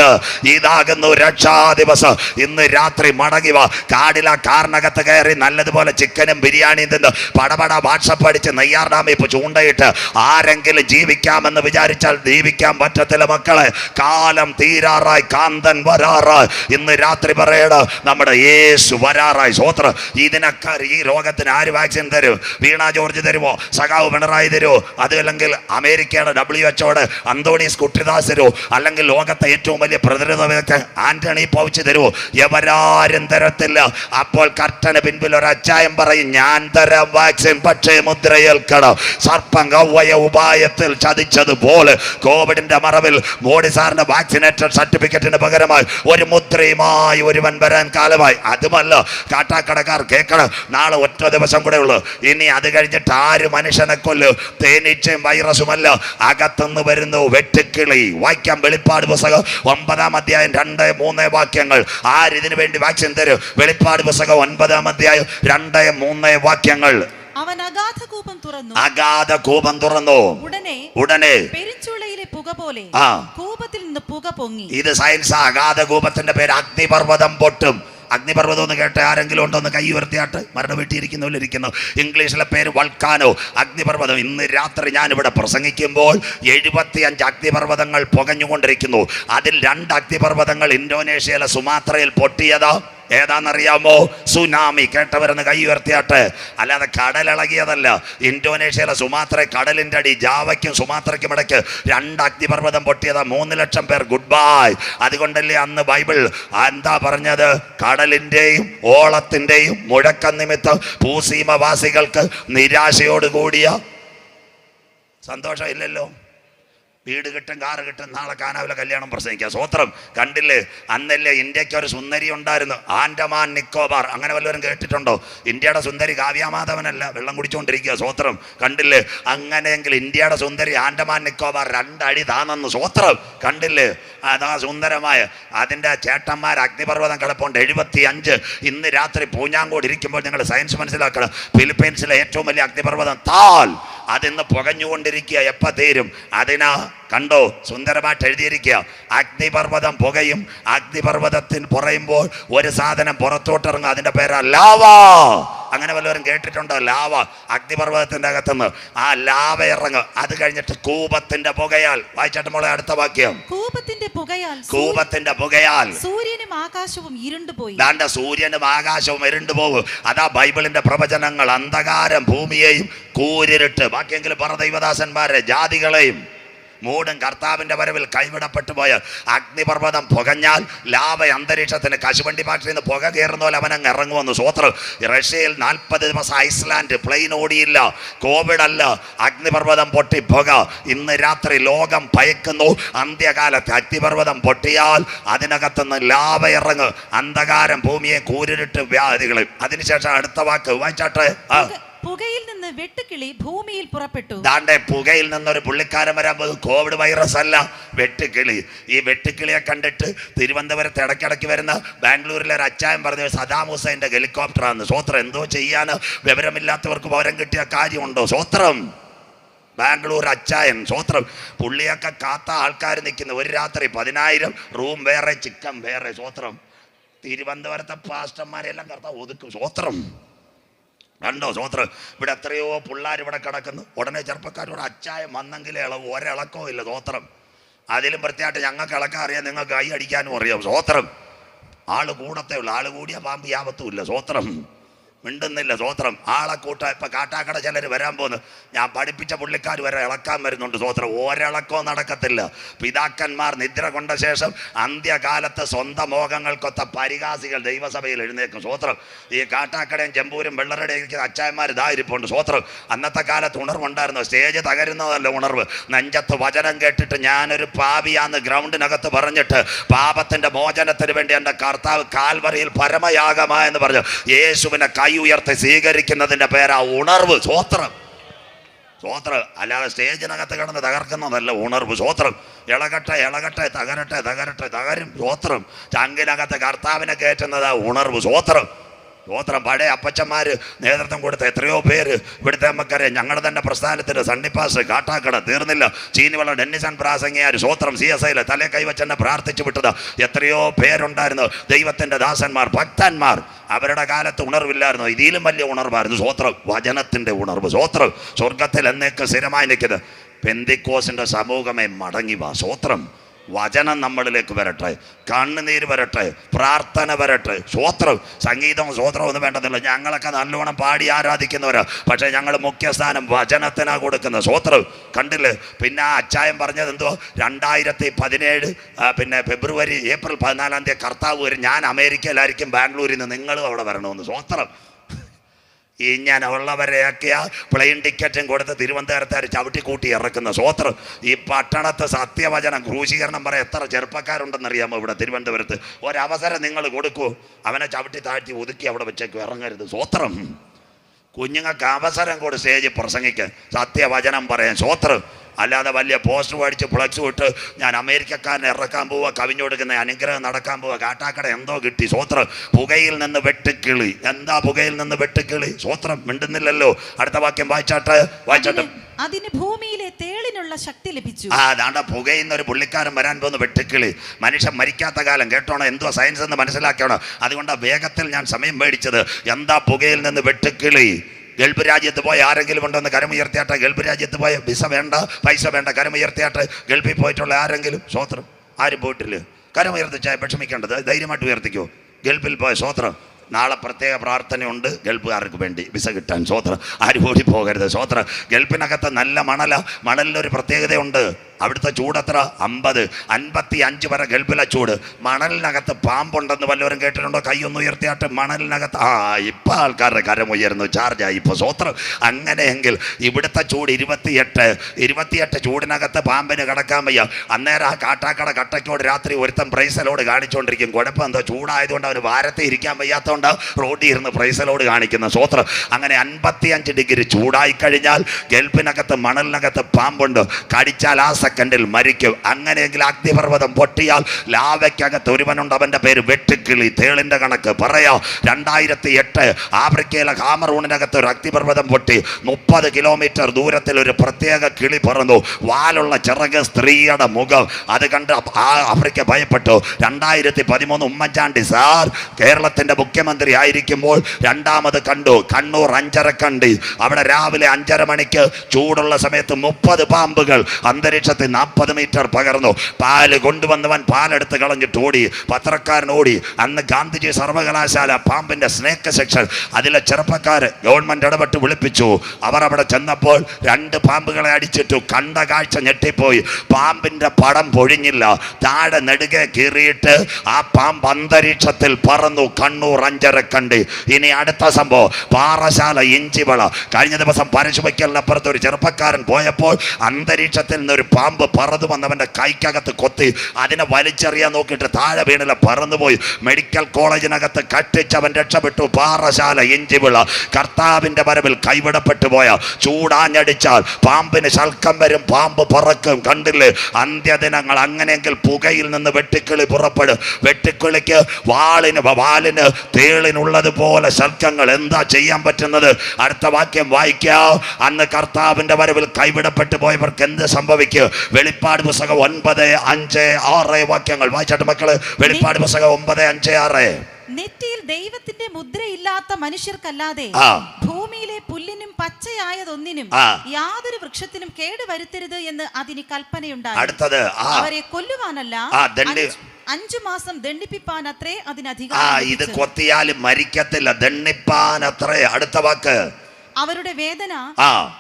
ഇതാകുന്നു രക്ഷാ ദിവസം ഇന്ന് രാത്രി മടങ്ങി വാ. കാടില കാറിനകത്ത് കയറി നല്ലതുപോലെ ചിക്കനും ബിരിയാണിയും തിന്ന് പടപട വാട്സപ്പ് അടിച്ച് നെയ്യാർ ചൂണ്ടയിട്ട് ആരെങ്കിലും ജീവിക്കാമെന്ന് വിചാരിച്ചാൽ ജീവിക്കാൻ പറ്റത്തില്ല മക്കളെ. കാലം തീരാറായി കാന്തൻ വരാറായി. ഇന്ന് രാത്രി പറയണ നമ്മുടെ യേശു വരാറായി. സ്വോത്ര ഇതിനൊക്കെ ഈ രോഗത്തിന് ആര് വാക്സിൻ തരും? വീണ ജോർജ് തരുമോ? സഖാവ് പിണറായി തരുമോ? അതല്ലെങ്കിൽ അമേരിക്കയുടെ ഡബ്ല്യു എച്ച്ഒയുടെ അന്തോണീസ് കുട്ടിദാസ് തരുമോ? അല്ലെങ്കിൽ ലോകത്തെ ഏറ്റവും വലിയ പ്രതിരോധ വിദഗ്ധൻ ആന്റണി പൗച്ച് തരുമോ? എവരാരും തരത്തില്ല. അപ്പോൾ കർട്ടന് പിൻപിൽ ഒരു അച്ചായം പറയും ഞാൻ തരാം വാക്സിൻ പക്ഷേ മുദ്രയേൽക്കണം. സർപ്പം കവ്വയ ഉപായത്തിൽ കോവിഡിന്റെ മറവിൽ മോഡി സാറിന്റെ വാക്സിനേറ്റഡ് സർട്ടിഫിക്കറ്റിന് പകരമായി ഒരു മുദ്രയുമായി ഒരുവൻ വരാൻ കാലമായി. അതുമല്ല കാട്ടാക്കടക്കാർ കേൾക്കണം. നാളെ ഒറ്റ ദിവസം കൂടെ ഉള്ളു. ഇനി അത് കഴിഞ്ഞിട്ട് ആര് മനുഷ്യനെ കൊല്ലു? തേനീച്ചയും വൈറസുമല്ല. അകത്തുനിന്ന് വരുന്നു വെട്ടുക്കിളി. വായിക്കാം വെളിപ്പാട് പുസ്തകം. ഒമ്പതാം അധ്യായം രണ്ട് മൂന്ന് വാക്യങ്ങൾ. ആരിതിനു വേണ്ടി വാക്സിൻ തരും? വെളിപ്പാട് പുസ്തകം ഒൻപതാം അധ്യായം രണ്ട് മൂന്ന് വാക്യങ്ങൾ. അവൻ അഗാധ കൂപം തുറന്നു. അഗാധ കൂപം തുറന്നു. ഉടനെ ഉടനെ പെരിഞ്ചുളയിലെ പുക പോലെ ആ. കൂപത്തിൽ നിന്ന് പുക പൊങ്ങി. ഇത് സയൻസ് അഗാധ കൂപത്തിന്റെ പേര് അഗ്നിപർവതം പൊട്ടും. അഗ്നിപർവതം എന്ന് കേട്ട ആരെങ്കിലും ഉണ്ടോ എന്ന് കൈ ഉയർത്തിയാട്ട് മരണ വീട്ടിയിരിക്കുന്നവരിക്കുന്നു ഇംഗ്ലീഷിലെ പേര് വൾക്കാനോ. അഗ്നിപർവതം. ഇന്ന് രാത്രി ഞാൻ ഇവിടെ പ്രസംഗിക്കുമ്പോൾ എഴുപത്തിയഞ്ച് അഗ്നിപർവതങ്ങൾ പുകഞ്ഞുകൊണ്ടിരിക്കുന്നു. അതിൽ രണ്ട് അഗ്നിപർവതങ്ങൾ ഇന്തോനേഷ്യയിലെ സുമാത്രയിൽ പൊട്ടിയതാ. ഏതാണെന്നറിയാമോ? സുനാമി കേട്ടവരെന്ന് കൈ ഉയർത്തിയാട്ട്. അല്ലാതെ കടലിളകിയതല്ല ഇന്തോനേഷ്യയിലെ സുമാത്ര കടലിന്റെ അടി ജാവയ്ക്കും സുമാത്രയ്ക്കും ഇടയ്ക്ക് രണ്ട് അഗ്നിപർവതം പൊട്ടിയതാ മൂന്ന് ലക്ഷം പേർ. ഗുഡ് ബൈ അതുകൊണ്ടല്ലേ അന്ന് ബൈബിൾ എന്താ പറഞ്ഞത്? കടലിന്റെയും ഓളത്തിന്റെയും മുഴക്കം നിമിത്തം ഭൂസീമവാസികൾക്ക് നിരാശയോടുകൂടിയ സന്തോഷം ഇല്ലല്ലോ വീട് കിട്ടും കാറ് കിട്ടും നാളെ കാനാവിലെ കല്യാണം പ്രസംഗിക്കാം. സ്വോത്രം കണ്ടില്ലേ? അന്നല്ലേ ഇന്ത്യയ്ക്ക് ഒരു സുന്ദരി ഉണ്ടായിരുന്നു. ആൻഡമാൻ നിക്കോബാർ അങ്ങനെ വല്ലവരും കേട്ടിട്ടുണ്ടോ? ഇന്ത്യയുടെ സുന്ദരി കാവ്യാമാധവനല്ല വെള്ളം കുടിച്ചുകൊണ്ടിരിക്കുക സ്വോത്രം കണ്ടില്ലേ? അങ്ങനെയെങ്കിൽ ഇന്ത്യയുടെ സുന്ദരി ആൻഡമാൻ നിക്കോബാർ രണ്ടടി താന്നെന്ന് സ്വോത്രം കണ്ടില്ലേ? അതാ സുന്ദരമായ അതിന്റെ ചേട്ടന്മാർ അഗ്നിപർവതം കിടപ്പുണ്ട് എഴുപത്തി അഞ്ച് ഇന്ന് രാത്രി പൂഞ്ഞാങ്കോട് ഇരിക്കുമ്പോൾ നിങ്ങൾ സയൻസ് മനസ്സിലാക്കണം. ഫിലിപ്പീൻസിലെ ഏറ്റവും വലിയ അഗ്നിപർവതം താൽ. അതിന്ന് പുകഞ്ഞുകൊണ്ടിരിക്കുക എപ്പ തീരും? അതിനാ കണ്ടോ? സുന്ദരമായിട്ട് എഴുതിയിരിക്കുക. അഗ്നിപർവതം പുകയും അഗ്നിപർവതത്തിൽ പുറയുമ്പോൾ ഒരു സാധനം പുറത്തോട്ടിറങ്ങും. അതിന്റെ പേരാ ലാവ. അങ്ങനെ വല്ലവരും കേട്ടിട്ടുണ്ടോ? ലാവ. അഗ്നിപർവതത്തിന്റെ അകത്തുനിന്ന് ആ ലാവ ഇറങ്ങും. അത് കഴിഞ്ഞിട്ട് കൂപത്തിന്റെ പുകയാൽ. വായിച്ചാട്ട് മോളെ അടുത്ത വാക്യം. കൂപത്തിന്റെ പുകയാൽ കൂപത്തിന്റെ പുകയാൽ. സൂര്യനും ആകാശവും ഇരുണ്ടുപോയി ദാണ്ട സൂര്യനും ആകാശവും ഇരുണ്ടുപോകും അതാ ബൈബിളിന്റെ പ്രവചനങ്ങൾ. അന്ധകാരം ഭൂമിയെയും കൂരിരുട്ട്. ബാക്കിയെങ്കിലും പറ ദൈവദാസന്മാരെ ജാതികളെയും. മൂടും കർത്താവിന്റെ വരവിൽ കൈവിടപ്പെട്ടു പോയ അഗ്നിപർവതം പുകഞ്ഞാൽ ലാവ അന്തരീക്ഷത്തിന് കശുവണ്ടി ഭാഷയിൽ നിന്ന് പുക കയറുന്ന പോലെ അവനങ്ങ് ഇറങ്ങുമെന്ന് സ്വോത്രം റഷ്യയിൽ നാൽപ്പത് ദിവസം ഐസ്ലാൻഡ് പ്ലെയിൻ ഓടിയില്ല. കോവിഡ് അല്ല. അഗ്നിപർവതം പൊട്ടി പുക. ഇന്ന് രാത്രി ലോകം ഭയക്കുന്നു. അന്ത്യകാലത്ത് അഗ്നിപർവതം പൊട്ടിയാൽ അതിനകത്തുനിന്ന് ലാവ ഇറങ്ങ്. അന്ധകാരം ഭൂമിയെ കൂരിട്ട് വ്യാധികളും. അതിനുശേഷം അടുത്ത വാക്ക് വായിച്ചാട്ടെ? ആ. പുകയിൽ നിന്ന് വെട്ടുക്കിളി ഭൂമിയിൽ പുറപ്പെട്ടു. ദാണ്ടെ പുകയിൽ നിന്ന് ഒരു പുള്ളിക്കാരൻ വരാൻ പോകും കോവിഡ് വൈറസ് അല്ല വെട്ടുക്കിളി. ഈ വെട്ടുക്കിളിയെ കണ്ടിട്ട് തിരുവനന്തപുരത്ത് ഇടയ്ക്കിടയ്ക്ക് വരുന്ന ബാംഗ്ലൂരിലെ ഒരു അച്ചായൻ പറഞ്ഞു സദാം ഹുസൈന്റെ ഹെലികോപ്റ്ററാണ് സ്വോത്രം എന്തോ ചെയ്യാൻ വിവരമില്ലാത്തവർക്ക് പൗരം കിട്ടിയ കാര്യമുണ്ടോ? സ്വോത്രം. ബാംഗ്ലൂർ അച്ചായൻ സ്വോത്രം. പുള്ളിയൊക്കെ കാത്ത ആൾക്കാർ നിൽക്കുന്നു. ഒരു രാത്രി പതിനായിരം റൂം വേറെ ചിക്കൻ വേറെ സ്വോത്രം. തിരുവനന്തപുരത്തെ പാസ്റ്റർമാരെല്ലാം കറുത്ത ഒതുക്കും. സ്വോത്രം. കണ്ടോ സോത്ര ഇവിടെ എത്രയോ പിള്ളേർ ഇവിടെ കിടക്കുന്നു. ഉടനെ ചെറുപ്പക്കാരോട് അച്ചായം വന്നെങ്കിലേ ഇളവ് ഒരിളക്കോ ഇല്ല സ്വോത്രം അതിലും പ്രത്യേകമായിട്ട് ഞങ്ങൾക്ക് ഇളക്കാൻ അറിയാം നിങ്ങൾക്ക് കൈ അടിക്കാനും അറിയാം സോത്രം ആൾ കൂടത്തേ ഉള്ളൂ. ആൾ കൂടിയ പാമ്പ് യാപത്തും ഇല്ല സ്വോത്രം മിണ്ടുന്നില്ല സ്വോത്രം ആളെ കൂട്ട ഇപ്പം കാട്ടാക്കട ചിലർ വരാൻ പോകുന്നു ഞാൻ പഠിപ്പിച്ച പുള്ളിക്കാർ വരെ ഇളക്കാൻ വരുന്നുണ്ട് സ്വോത്രം ഒരിളക്കോ നടക്കത്തില്ല. പിതാക്കന്മാർ നിദ്ര കൊണ്ട ശേഷം അന്ത്യകാലത്ത് സ്വന്തം മോഹങ്ങൾക്കൊത്ത പരിഹാസികൾ ദൈവസഭയിൽ എഴുന്നേക്കും സ്വോത്രം ഈ കാട്ടാക്കടയും ചെമ്പൂരും വെള്ളറടയും അച്ചായന്മാർ ഇതായിരിപ്പുണ്ട് സ്വോത്രം അന്നത്തെ കാലത്ത് ഉണർവുണ്ടായിരുന്നു. സ്റ്റേജ് തകരുന്നതല്ല ഉണർവ്. നെഞ്ചത്ത് വചനം കേട്ടിട്ട് ഞാനൊരു പാപിയാന്ന് ഗ്രൗണ്ടിനകത്ത് പറഞ്ഞിട്ട് പാപത്തിന്റെ മോചനത്തിന് വേണ്ടി എന്റെ കർത്താവ് കാൽവറിയിൽ പരമയാഗമായെന്ന് പറഞ്ഞു. യേശുവിനെ കൈ ഉയർത്തി സ്വീകരിക്കുന്നതിന്റെ പേരാ ഉണർവ് സ്വോത്രം. സ്വോത്രം. അല്ലാതെ സ്റ്റേജിനകത്ത് കിടന്ന് തകർക്കുന്നതല്ല ഉണർവ് സ്വോത്രം. ഇളകട്ടെ ഇളകട്ടെ തകരട്ടെ തകരട്ടെ തകരും സ്വോത്രം. ചങ്കിനകത്ത് കർത്താവിനെ കയറ്റുന്നതാ ഉണർവ് സ്വോത്രം. സ്വോത്രം പഴയ അപ്പച്ചന്മാർ നേതൃത്വം കൊടുത്ത എത്രയോ പേര് ഇവിടുത്തെ നമുക്കറിയാം ഞങ്ങളുടെ തന്നെ പ്രസ്ഥാനത്തിന് സണ്ണിപ്പാസ് കാട്ടാക്കട തീർന്നില്ല. ചീനിവള ഡെന്നിസൺ പ്രാസംഗിയാർ സ്വോത്രം സി എസ് ഐയിലെ തലേ കൈവച്ചെന്നെ പ്രാർത്ഥിച്ചു വിട്ടത്. എത്രയോ പേരുണ്ടായിരുന്നു. ദൈവത്തിന്റെ ദാസന്മാർ ഭക്തന്മാർ അവരുടെ കാലത്ത് ഉണർവില്ലായിരുന്നു. ഇതിലും വലിയ ഉണർവായിരുന്നു സ്വോത്രം വചനത്തിന്റെ ഉണർവ്. സ്വോത്രം സ്വർഗത്തിൽ എന്നേക്ക് സ്ഥിരമായി നിൽക്കുന്നത്. പെന്തിക്കോസിന്റെ സമൂഹമേ മടങ്ങി വാ. സ്വോത്രം വചനം നമ്മളിലേക്ക് വരട്ടെ. കണ്ണുനീര് വരട്ടെ. പ്രാർത്ഥന വരട്ടെ. സ്വോത്രം സംഗീതവും സ്വോത്രവും ഒന്നും വേണ്ടതില്ല. ഞങ്ങളൊക്കെ നല്ലോണം പാടി ആരാധിക്കുന്നവരാ. പക്ഷേ ഞങ്ങൾ മുഖ്യസ്ഥാനം വചനത്തിനാ കൊടുക്കുന്നത്. സ്വോത്രം കണ്ടില്ലേ? പിന്നെ ആ അച്ചായം പറഞ്ഞത് എന്തോ? രണ്ടായിരത്തി പതിനേഴ് പിന്നെ ഫെബ്രുവരി ഏപ്രിൽ പതിനാലാം തീയതി കർത്താവ് വരും. ഞാൻ അമേരിക്കയിലായിരിക്കും ബാംഗ്ലൂരിൽ നിന്ന്. നിങ്ങളും അവിടെ വരണമെന്ന്. സ്വോത്രം ഇങ്ങനെ ഉള്ളവരെയൊക്കെ പ്ലെയിൻ ടിക്കറ്റും കൊടുത്ത് തിരുവനന്തപുരത്തുകാർ ചവിട്ടിക്കൂട്ടി ഇറക്കുന്ന. സ്വോത്രം ഈ പട്ടണത്ത് സത്യവചനം ക്രൂശീകരണം പറയാൻ എത്ര ചെറുപ്പക്കാരുണ്ടെന്നറിയാമോ ഇവിടെ തിരുവനന്തപുരത്ത്? ഒരവസരം നിങ്ങൾ കൊടുക്കൂ. അവനെ ചവിട്ടി താഴ്ത്തി ഒതുക്കി അവിടെ വെച്ചേക്കും. ഇറങ്ങരുത്. സ്വോത്രം കുഞ്ഞുങ്ങൾക്ക് അവസരം കൂടി സ്റ്റേജിൽ പ്രസംഗിക്കാൻ സത്യവചനം പറയാൻ. സ്വോത്രം അല്ലാതെ വലിയ പോസ്റ്റർ മേടിച്ച് ഫ്ലക്സ് വിട്ട് ഞാൻ അമേരിക്കക്കാരനെ ഇറക്കാൻ പോവുക കവിഞ്ഞു കൊടുക്കുന്ന അനുഗ്രഹം നടക്കാൻ പോവുക കാട്ടാക്കട എന്തോ കിട്ടി. സ്വോത്രം പുകയിൽ നിന്ന് വെട്ടുക്കിളി. എന്താ പുകയിൽ നിന്ന് വെട്ടുക്കിളി? സ്വോത്രം മിണ്ടുന്നില്ലല്ലോ. അടുത്ത വാക്യം വായിച്ചാട്ടെ വായിച്ചാട്ടെ. അതിന് ഭൂമിയിലെ തേളിനുള്ള ശക്തി ലഭിച്ചു. ആ ദാണ്ട പുകയുന്ന ഒരു പുള്ളിക്കാരൻ വരാൻ പോകുന്ന വെട്ടുക്കിളി. മനുഷ്യൻ മരിക്കാത്ത കാലം കേട്ടോണോ? എന്തോ സയൻസ് എന്ന് മനസ്സിലാക്കണം അതുകൊണ്ട് വേഗത്തിൽ ഞാൻ സമയം മേടിച്ചത്. എന്താ പുകയിൽ നിന്ന് വെട്ടുക്കിളി? ഗൾഫ് രാജ്യത്ത് പോയ ആരെങ്കിലും ഉണ്ടെന്ന് കരമുയർത്തിയാട്ടെ. ഗൾഫ് രാജ്യത്ത് പോയ വിസ വേണ്ട പൈസ വേണ്ട കരമുയർത്തിയാട്ടെ. ഗൾഫിൽ പോയിട്ടുള്ള ആരെങ്കിലും? സ്വോത്രം ആരും പോയിട്ടില്ല. കരമുയർത്തിച്ചാൽ വിഷമിക്കേണ്ടത്. ധൈര്യമായിട്ട് ഉയർത്തിക്കോ. ഗൾഫിൽ പോയ സ്വോത്രം നാളെ പ്രത്യേക പ്രാർത്ഥനയുണ്ട്. ഗൾഫുകാർക്ക് വേണ്ടി വിസ കിട്ടാൻ. സ്വോത്രം ആരും ഓടി പോകരുത് സ്വോത്രം ഗൾഫിനകത്ത് നല്ല മണല. മണലിനൊരു പ്രത്യേകതയുണ്ട്. അവിടുത്തെ ചൂട് എത്ര? അമ്പത്. അൻപത്തി അഞ്ച് വരെ ഗൾഫിലെ ചൂട്. മണലിനകത്ത് പാമ്പുണ്ടെന്ന് വല്ലവരും കേട്ടിട്ടുണ്ടോ? കൈയൊന്ന് ഉയർത്തിയാട്ട് മണലിനകത്ത്. ആ ഇപ്പം ആൾക്കാരുടെ കരം ഉയർന്നു. ചാർജായി ഇപ്പോൾ സ്വോത്രം അങ്ങനെയെങ്കിൽ ഇവിടുത്തെ ചൂട് ഇരുപത്തിയെട്ട്. ഇരുപത്തിയെട്ട് ചൂടിനകത്ത് പാമ്പിന് കിടക്കാൻ വയ്യ. അന്നേരം ആ കാട്ടാക്കട കട്ടയ്ക്കോട് രാത്രി ഒരുത്തം പ്രൈസലോട് കാണിച്ചുകൊണ്ടിരിക്കും കുഴപ്പം എന്തോ? ചൂടായതുകൊണ്ട് അവന് വാരത്തെ ഇരിക്കാൻ വയ്യാത്തതുകൊണ്ട് റോഡിൽ ഇരുന്ന് പ്രൈസലോട് കാണിക്കുന്ന സ്വോത്രം അങ്ങനെ അൻപത്തിയഞ്ച് ഡിഗ്രി ചൂടായി കഴിഞ്ഞാൽ ഗൾഫിനകത്ത് മണലിനകത്ത് പാമ്പുണ്ട്. കടിച്ചാൽ ആ സെക്കൻഡിൽ മരിക്കും. അങ്ങനെയെങ്കിൽ അഗ്നിപർവതം പൊട്ടിയാൽ ലാവയ്ക്കകത്ത് ഒരുവനുണ്ട് അവന്റെ പേര് വെട്ടുക്കിളി. തേളിന്റെ കണക്ക് പറയാം. രണ്ടായിരത്തി എട്ട് ആഫ്രിക്കയിലെ കാമറൂണിനകത്ത് ഒരു അഗ്നിപർവതം പൊട്ടി. മുപ്പത് കിലോമീറ്റർ ദൂരത്തിൽ ഒരു പ്രത്യേക കിളി പറന്നു. വാലുള്ള ചിറക് സ്ത്രീയുടെ മുഖം. അത് കണ്ട് ആഫ്രിക്ക ഭയപ്പെട്ടു. രണ്ടായിരത്തി പതിമൂന്ന് ഉമ്മൻചാണ്ടി സാർ കേരളത്തിന്റെ മുഖ്യമന്ത്രി ആയിരിക്കുമ്പോൾ രണ്ടാമത് കണ്ടു. കണ്ണൂർ അഞ്ചരക്കണ്ടി. അവിടെ രാവിലെ അഞ്ചര മണിക്ക് ചൂടുള്ള സമയത്ത് മുപ്പത് പാമ്പുകൾ അന്തരീക്ഷ ആകാശത്തിൽ നാൽപ്പത് മീറ്റർ പകർന്നു. പാൽ കൊണ്ടുവന്നവൻ പാലെടുത്ത് കളഞ്ഞിട്ട് ഓടി. പത്രക്കാരൻ ഓടി. അന്ന് ഗാന്ധിജി സർവകലാശാല പാമ്പിന്റെ സ്നേക്ക് സെക്ഷൻ. അതിലെ ചെറുപ്പക്കാര് ഗവൺമെന്റ് ഇടപെട്ട് വിളിപ്പിച്ചു. അവർ അവിടെ ചെന്നപ്പോൾ രണ്ട് പാമ്പുകളെ അടിച്ചിട്ടു. കണ്ട കാഴ്ച ഞെട്ടിപ്പോയി. പാമ്പിന്റെ പടം പൊഴിഞ്ഞില്ല. താഴെ നെടുകെ കീറിയിട്ട് ആ പാമ്പ് അന്തരീക്ഷത്തിൽ പറന്നു. കണ്ണൂർ അഞ്ചരക്കണ്ടി. ഇനി അടുത്ത സംഭവം. പാറശാല ഇഞ്ചിവള. കഴിഞ്ഞ ദിവസം പരശുവയ്ക്കലിനപ്പുറത്ത് ഒരു ചെറുപ്പക്കാരൻ പോയപ്പോൾ അന്തരീക്ഷത്തിൽ നിന്നൊരു പാമ്പ് പറന്നു വന്നവന്റെ കൈക്കകത്ത് കൊത്തി അതിനെ വലിച്ചെറിയാൻ നോക്കിയിട്ട് താഴെ വീണില്ല പറന്നുപോയി. മെഡിക്കൽ കോളേജിനകത്ത് കട്ടിച്ചവൻ രക്ഷപ്പെട്ടു. പാറശാല ഇഞ്ചിവിള കർത്താവിന്റെ വരവിൽ കൈവിടപ്പെട്ടു പോയ ചൂടാഞ്ഞടിച്ചാൽ പാമ്പിന് ശൽക്കം വരും പാമ്പ് പറക്കും. കണ്ടില്ലേ? അന്ത്യദിനങ്ങൾ അങ്ങനെയെങ്കിൽ പുകയിൽ നിന്ന് വെട്ടിക്കിളി പുറപ്പെടും. വെട്ടിക്കിളിക്ക് വാളിന് വാലിന് തേളിനുള്ളതുപോലെ ശൽക്കങ്ങൾ. എന്താ ചെയ്യാൻ പറ്റുന്നത്? അടുത്ത വാക്യം വായിക്കാം. അന്ന് കർത്താവിന്റെ വരവിൽ കൈവിടപ്പെട്ടു പോയവർക്ക് എന്ത് സംഭവിക്കും? വെളിപ്പാട് പുസ്തകം ഒൻപത് അഞ്ച് ആറ് വാക്യങ്ങൾ. വായിച്ചാട്ട് മക്കൾ വെളിപ്പാട് പുസ്തകം ഒമ്പത് അഞ്ച് ആറ്. നെറ്റിയിൽ ദൈവത്തിന്റെ മുദ്രയില്ലാത്ത മനുഷ്യർക്കല്ലാതെ. ഭൂമിയിലെ പുല്ലിനും പച്ചയായതൊന്നിനും. യാതൊരു വൃക്ഷത്തിനും കേട് വരുത്തരുത് എന്ന് അതിന് കൽപ്പനയുണ്ടായി. അടുത്തത് അവരെ കൊല്ലുവാനല്ല അഞ്ച്- മാസം ദണ്ഡിപ്പിപ്പാൻ അത്രേ അതിനധികം ഇത്. കൊത്തിയാലും മരിക്കത്തില്ല. ദണ്ണിപ്പാൻ അത്രേ അടുത്ത വാക്ക്. അവരുടെ വേദന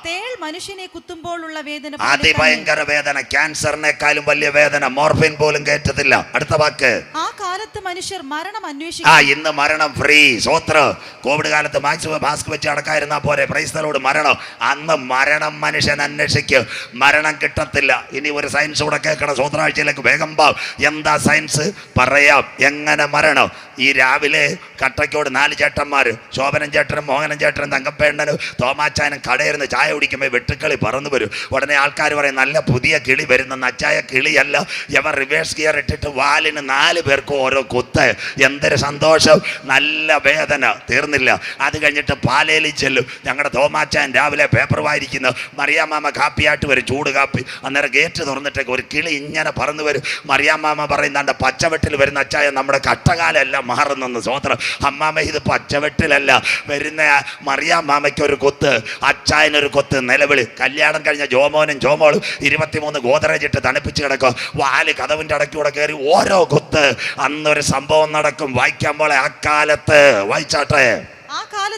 തേൾ മനുഷ്യനെ കുത്തുമ്പോഴുള്ള വേദന അതിഭയങ്കര വേദന. ക്യാൻസറിനേക്കാളും വലിയ വേദന. മോർഫിൻ പോലും കേറ്റത്തില്ല. അടുത്ത വാക്ക്. ആ കാലത്ത് മനുഷ്യർ മരണം ആ ഇന്ന് മരണം ഫ്രീ. സ്വത്ര. കോവിഡ് കാലത്ത് മാക്സിമം മാസ്ക് വെച്ച് അടക്കാതിരുന്നാ പോരെ. പ്രൈസ്തലോട് മരണം. അന്ന് മരണം മനുഷ്യൻ അന്വേഷിക്കും. മരണം കിട്ടത്തില്ല. ഇനി ഒരു സയൻസ് കൂടെ കേൾക്കണം. സ്വത്രാഴ്ചയിലേക്ക് വേഗം പാ എന്താ സയൻസ് പറയാം. എങ്ങനെ മരണം? ഈ രാവിലെ കട്ടയ്ക്കോട് നാല് ചേട്ടന്മാർ ശോഭനൻ ചേട്ടനും മോഹനൻ ചേട്ടനും തങ്കപ്പേണ്ണനും തോമാച്ചാനും കടയിരുന്ന് ചായ കുടിക്കുമ്പോൾ വെട്ടുക്കളി പറന്നു വരും. ഉടനെ ആൾക്കാർ പറയും നല്ല പുതിയ കിളി വരുന്ന നച്ചായ കിളിയല്ല. ഇവർ റിവേഴ്സ് ഗിയർ ഇട്ടിട്ട് വാലിന് നാല് പേർക്കും ഓരോ കുത്ത്. എന്തൊരു സന്തോഷം. നല്ല വേദന. തീർന്നില്ല. അത് കഴിഞ്ഞിട്ട് പാലേലി ചെല്ലും. ഞങ്ങളുടെ തോമാച്ചാൻ രാവിലെ പേപ്പർ വായിരിക്കുന്നു മറിയാമാമ കാപ്പിയായിട്ട് വരും ചൂട് കാപ്പി. അന്നേരം ഗേറ്റ് തുറന്നിട്ടേക്ക് ഒരു കിളി ഇങ്ങനെ പറന്നു വരും. മറിയാമാമ പറയുന്ന പച്ചവെട്ടിൽ വരുന്ന അച്ചായ നമ്മുടെ കട്ടകാലല്ല മാറുന്നെന്ന് സ്വോത്രം അമ്മാമ ഇത് പച്ചവെട്ടിലല്ല. വരുന്ന മറിയാമാമയ്ക്ക് ഒരു കൊത്ത് അച്ചായനൊരു കൊത്ത് നിലവിളി. കല്യാണം കഴിഞ്ഞ ജോമോനും ജോമോളും ഇരുപത്തിമൂന്ന് ഗോദറേജ് ഇട്ട് തണുപ്പിച്ച് കിടക്കും. വാൽ കഥവിന്റെ അടക്കൂടെ കയറി ഓരോ കൊത്ത്. അന്നൊരു സംഭവം നടക്കും. വായിക്കാൻ പോലെ അക്കാലത്ത്. വായിച്ചാട്ടെ?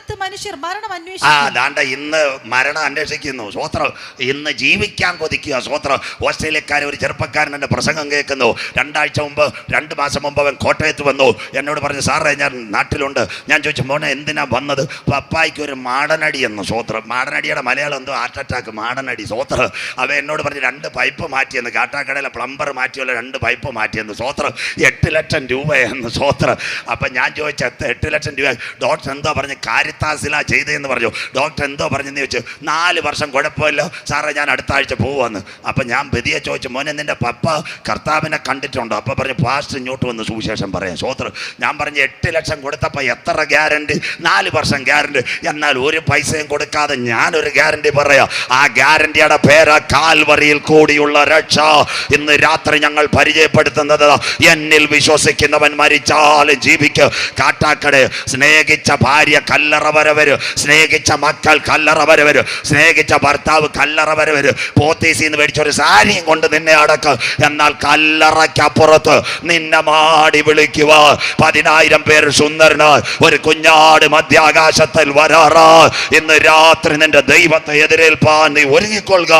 കാലത്ത് മനുഷ്യർ മരണം ആ അന്വേഷിക്കും ദാണ്ട ഇന്ന് മരണം അന്വേഷിക്കുന്നു. സ്വോത്രം ഇന്ന് ജീവിക്കാൻ കൊതിക്കുക സ്വോത്രം. ഓസ്ട്രേലിയക്കാരൻ ഒരു ചെറുപ്പക്കാരൻ എന്റെ പ്രസംഗം കേൾക്കുന്നു. രണ്ടാഴ്ച മുമ്പ് രണ്ട് മാസം മുമ്പ് അവൻ കോട്ടയത്ത് വന്നു. എന്നോട് പറഞ്ഞു സാറേ ഞാൻ നാട്ടിലുണ്ട്. ഞാൻ ചോദിച്ചു മോനെ എന്തിനാ വന്നത്? പപ്പായ്ക്ക് ഒരു മാടനടി എന്ന് സ്വോത്രം. മാടനടിയുടെ മലയാളം എന്തോ ഹാർട്ട് അറ്റാക്ക് മാടനടി സ്വോത്രം. അവ എന്നോട് പറഞ്ഞു രണ്ട് പൈപ്പ് മാറ്റിയെന്ന് കാട്ടാക്കടയിലെ പ്ലംബർ മാറ്റിയുള്ള രണ്ട് പൈപ്പ് മാറ്റിയെന്ന് സ്വോത്രം. എട്ട് ലക്ഷം രൂപയെന്ന് സ്വോത്രം. അപ്പം ഞാൻ ചോദിച്ച എട്ട് ലക്ഷം രൂപ? ഡോക്ടർ എന്തോ പറഞ്ഞു കാരിത്താസിലാ ചെയ്തതെന്ന് പറഞ്ഞു. ഡോക്ടർ എന്തോ പറഞ്ഞെന്ന് ചോദിച്ചു നാല് വർഷം കുഴപ്പമില്ല. സാറേ ഞാൻ അടുത്ത ആഴ്ച പോവാന്ന് അപ്പം ഞാൻ ബദിയെ ചോദിച്ചു മോനെ നിന്റെ പപ്പ കർത്താവിനെ കണ്ടിട്ടുണ്ടോ? അപ്പം പറഞ്ഞു പാസ്റ്റ് ഇങ്ങോട്ട് വന്ന് സുവിശേഷം പറയാം. സ്വോത്രം ഞാൻ പറഞ്ഞു എട്ട് ലക്ഷം കൊടുത്തപ്പോൾ എത്ര ഗ്യാരണ്ടി? നാല് വർഷം ഗ്യാരണ്ടി. എന്നാൽ ഒരു പൈസയും കൊടുക്കാതെ ഞാനൊരു ഗ്യാരണ്ടി പറയാം. ആ ഗ്യാരണ്ടിയുടെ പേര് കാൽവറിയിൽ കൂടിയുള്ള രക്ഷ. ഇന്ന് രാത്രി ഞങ്ങൾ പരിചയപ്പെടുത്തുന്നത് എന്നിൽ വിശ്വസിക്കുന്നവൻ മരിച്ചാലും ജീവിക്കും. കാട്ടാക്കടെ സ്നേഹിച്ച ഭാര്യ കല്ലറ വരെ വരും. സ്നേഹിച്ച മക്കൾ കല്ലറ വരെ. വരും സ്നേഹിച്ച ഭർത്താവ് കല്ലറ വരെ. വരും പോത്തീസിന്ന് മേടിച്ച ഒരു സാരിയും കൊണ്ട് നിന്നെ അടക്കം. എന്നാൽ കല്ലറയ്ക്കപ്പുറത്ത് നിന്നെ മാടി വിളിക്കുക പതിനായിരം പേർ സുന്ദരന് ഒരു കുഞ്ഞാട് മധ്യാകാശത്തിൽ വരാറ. ഇന്ന് രാത്രി നിന്റെ ദൈവത്തെ എതിരേൽപ്പാൻ നീ ഒരുങ്ങിക്കൊള്ളുക.